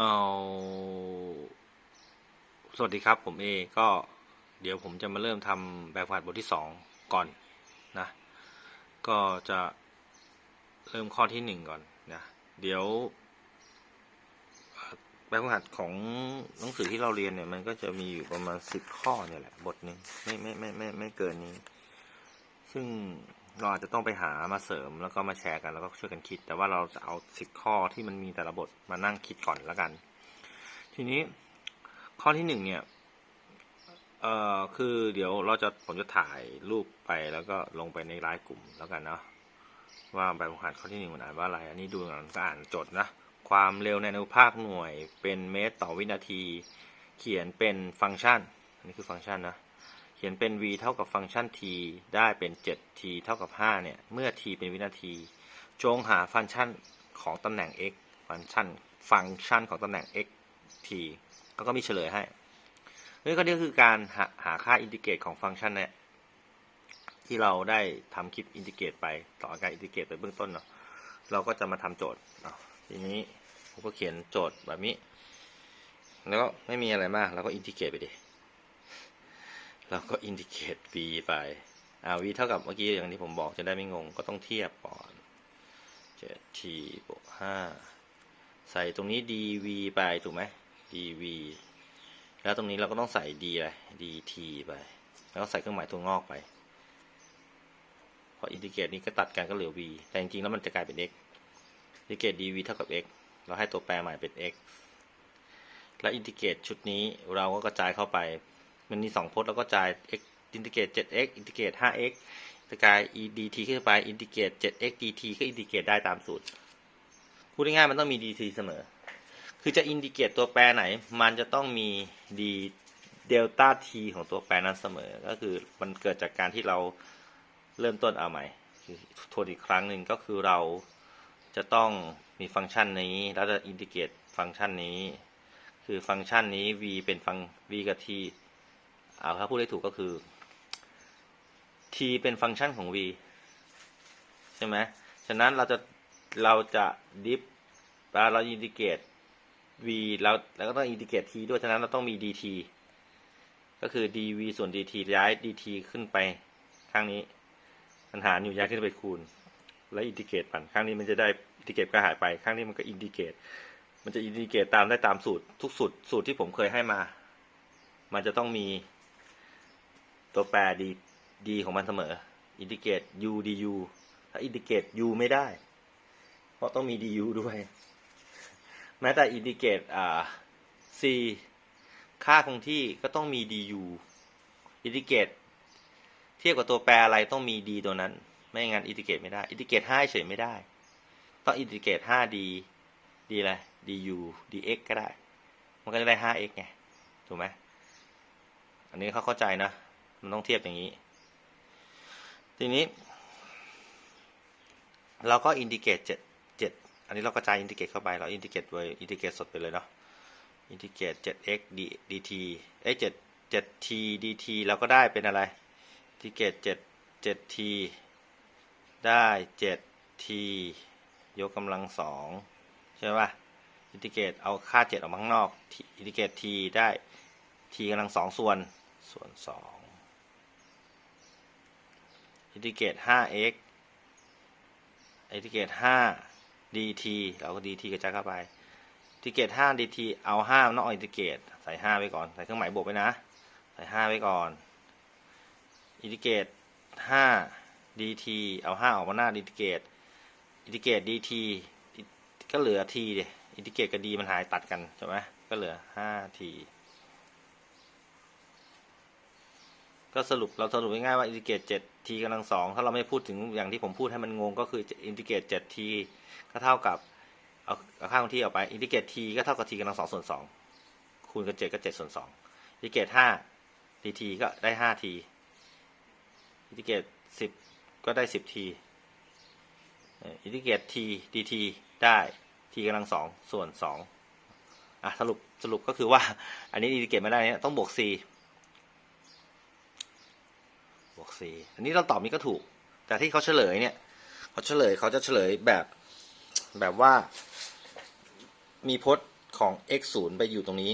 เอาสวัสดีครับผมเอก็เดี๋ยวผมจะมาเริ่มทำแบบฝึกหัดบทที่สองก่อนนะก็จะเริ่มข้อที่หนึ่งก่อนนะเดี๋ยวแบบฝึกหัดของหนังสือที่เราเรียนเนี่ยมันก็จะมีอยู่ประมาณสิบข้อเนี่ยแหละบทหนึ่งไม่ไม่ไม่ไม่ไม่เกินนี้ ซึ่ง เราอาจจะต้องไปหามาเสริมแล้วก็มาแชร์กันแล้วก็ช่วยกันคิด แต่ว่าเราจะเอาสิบข้อที่มันมีแต่ละบทมานั่งคิดก่อนแล้วกัน ทีนี้ข้อที่หนึ่งเนี่ยเอ่อคือเดี๋ยวเราจะผมจะถ่ายรูปไปแล้วก็ลงไปในไลน์กลุ่มแล้วกันเนาะว่าแบบฝึกหัดข้อที่หนึ่งมันอ่านว่าอะไร อันนี้ดูก่อนก็อ่านจดนะ ความเร็วในอนุภาคหน่วยเป็นเมตรต่อวินาที เขียนเป็นฟังก์ชัน อันนี้คือฟังก์ชันนะ เขียนเป็น v เท่ากับฟังก์ชัน t ได้เป็น 7t เท่ากับ 5 เนี่ย เมื่อ t เป็นวินาที จงหาฟังก์ชันของตำแหน่ง x ฟังก์ชัน ฟังก์ชันของตำแหน่ง x t แล้วก็มีเฉลยให้นี่ก็นี่คือการหาหาค่าอินทิเกรตของฟังก์ชันเนี่ยที่เราได้ทำคลิปอินทิเกรตไปต่อการอินทิเกรตไปเบื้องต้นเนาะเราก็จะมาทำโจทย์เนาะทีนี้ผมก็เขียนโจทย์แบบนี้ แล้วก็ไม่มีอะไรมากเราก็อินทิเกรตไปดิ เราก็อินดิเคต v ไปอ่า v เท่ากับเมื่อกี้อย่างที่ผมบอกจะได้ไม่งง ก็ต้องเทียบก่อน 7t บวก5ใส่ตรงนี้ dv ไปถูกไหม dv แล้วตรงนี้เราก็ต้องใส่ d อะไร dt ไป แล้วก็ใส่เครื่องหมายตัวงอกไป พออินทิเกรตนี้ก็ตัดกันก็เหลือ v แต่จริงๆแล้วมันจะกลายเป็น x อินทิเกรต dv เท่ากับ x เราให้ตัวแปรใหม่เป็น x และอินทิเกรตชุดนี้เราก็กระจายเข้าไป มันมีสองพจน์แล้วก็จ่าย x อินทิเกรต 7x อินทิเกรต 5x สกาย e dt ขึ้นไป อินทิเกรต 7x dt ก็อินทิเกรตได้ตามสูตร พูดง่ายๆมันต้องมี dt เสมอ คือจะอินทิเกรตตัวแปรไหน มันจะต้องมี d เดลต้า t ของตัวแปรนั้นเสมอ ก็คือมันเกิดจากการที่เราเริ่มต้นเอาใหม่คือทวนอีกครั้งหนึ่งก็คือเราจะต้องมีฟังก์ชันนี้ แล้วจะอินทิเกรตฟังก์ชันนี้ คือฟังก์ชันนี้ v เป็นฟัง v กับ t เอาถ้าพูดได้ถูกก็คือ t เป็นฟังก์ชันของ v ใช่ไหมฉะนั้นเราจะเราจะดิฟเวลาเราอินทิเกรต v แล้วแล้วก็ต้องอินทิเกรต t ด้วย ฉะนั้นเราต้องมี dt ก็คือ dv ส่วน dt ย้าย dt ขึ้นไปข้างนี้ปัญหาอยู่ย้ายขึ้นไปคูณ แล้วอินทิเกรตมันข้างนี้มันจะได้อินทิเกรตก็หายไป ข้างนี้มันก็อินทิเกรตมันจะอินทิเกรตตามได้ตามสูตรทุกสูตรสูตรที่ผมเคยให้มา มันจะต้องมี ตัวแปร d d ของมันเสมออินทิเกรต u du ถ้าอินทิเกรต u ไม่ได้ เพราะต้องมี du ด้วย แม้แต่อินทิเกรตอ่า c ค่าคงที่ก็ต้องมี du อินทิเกรตเทียบกับตัวแปรอะไรต้องมี d ตัวนั้น ไม่งั้นอินทิเกรตไม่ได้อินทิเกรต5เฉยไม่ได้ ต้องอินทิเกรต 5d d อะไร du dx ก็ได้ มันก็จะได้ 5x ไง ถูกไหม อันนี้เขาเข้าใจนะ มันต้องเทียบอย่างนี้ ทีนี้ เราก็อินทิเกรตเจ็ดเจ็ดอันนี้เรากระจายอินทิเกรตเข้าไป เราอินทิเกรตไว้อินทิเกรตสดไปเลยเนาะอินทิเกรตเจ็ด x d dt เอ้ยเจ็ดเจ็ด t dt เราก็ได้เป็นอะไรอินทิเกรตเจ็ดเจ็ด t ได้เจ็ด t ยกกำลังสองใช่ป่ะอินทิเกรตเอาค่าเจ็ดออกมาข้างนอกอินทิเกรต t ได้ t กำลังสองส่วนส่วนส อินทิเกรต 5x อินทิเกรต 5 dt เราก็ dt กระจายเข้าไปอินทิเกรต 5 dt เอา 5 นอกอินทิเกรต ใส่ 5 ไว้ก่อน ใส่เครื่องหมายบวกไว้นะ ใส่ 5 ไว้ก่อน อินทิเกรต 5 dt เอา 5 ออกมาหน้าอินทิเกรต อินทิเกรต dt ก็เหลือ t เดอินทิเกรตกับ d มันหายตัดกันใช่ไหมก็เหลือ 5t ก็สรุปเราสรุปง่ายๆว่าอินทิเกรต 7t กำลังสองถ้าเราไม่พูดถึงอย่างที่ผมพูดให้มันงงก็คืออินทิเกรต 7t ก็เท่ากับเอาเอาค่าคงที่ออกไปอินทิเกรต t ก็เท่ากับ t กำลังสองส่วนสองคูณกับ7ก็7ส่วนสองอินทิเกรต5 dt ก็ได้ 5t อินทิเกรต10ก็ได้ 10t เอ่ออินทิเกรต t dt ได้ t กำลังสองส่วนสองอะสรุปสรุปก็คือว่าอันนี้อินทิเกรตไม่ได้เนี่ยต้องบวก c บวก c อันนี้เราตอบนี้ก็ถูก แต่ที่เขาเฉลยเนี่ยเขาเฉลยเขาจะเฉลยแบบแบบว่า มีพจน์ของ x 0ไปอยู่ตรงนี้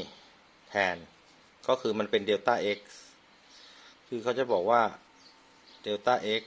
แทน ก็คือมันเป็นเดลต้า x คือเขาจะบอกว่าเดลต้า x